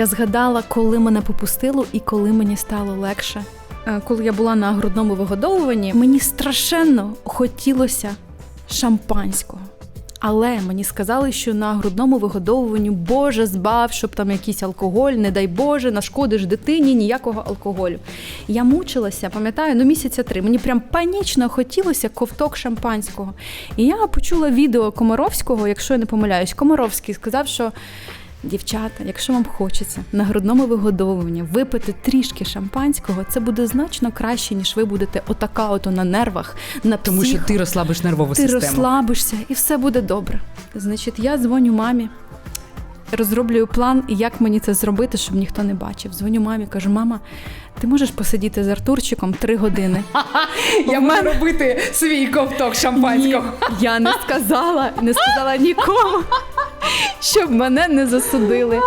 Я згадала, коли мене попустило і коли мені стало легше. Е, Коли я була на грудному вигодовуванні, мені страшенно хотілося шампанського. Але мені сказали, що на грудному вигодовуванні Боже збав, щоб там якийсь алкоголь, не дай Боже, нашкодиш дитині ніякого алкоголю. Я мучилася, пам'ятаю, ну місяця три. Мені прям панічно хотілося ковток шампанського. І я почула відео Комаровського, якщо я не помиляюсь, Комаровський сказав, що. Дівчата, якщо вам хочеться на грудному вигодовуванні випити трішки шампанського, це буде значно краще, ніж ви будете отака ото на нервах, на Тому що ти розслабиш нервову Ти систему. розслабишся і все буде добре. Значить, я дзвоню мамі, розроблюю план, як мені це зробити, щоб ніхто не бачив. Дзвоню мамі, кажу: мама, ти можеш посидіти з Артурчиком три години. Я маю робити свій ковток шампанського. Я не сказала, не сказала нікому, щоб мене не засудили.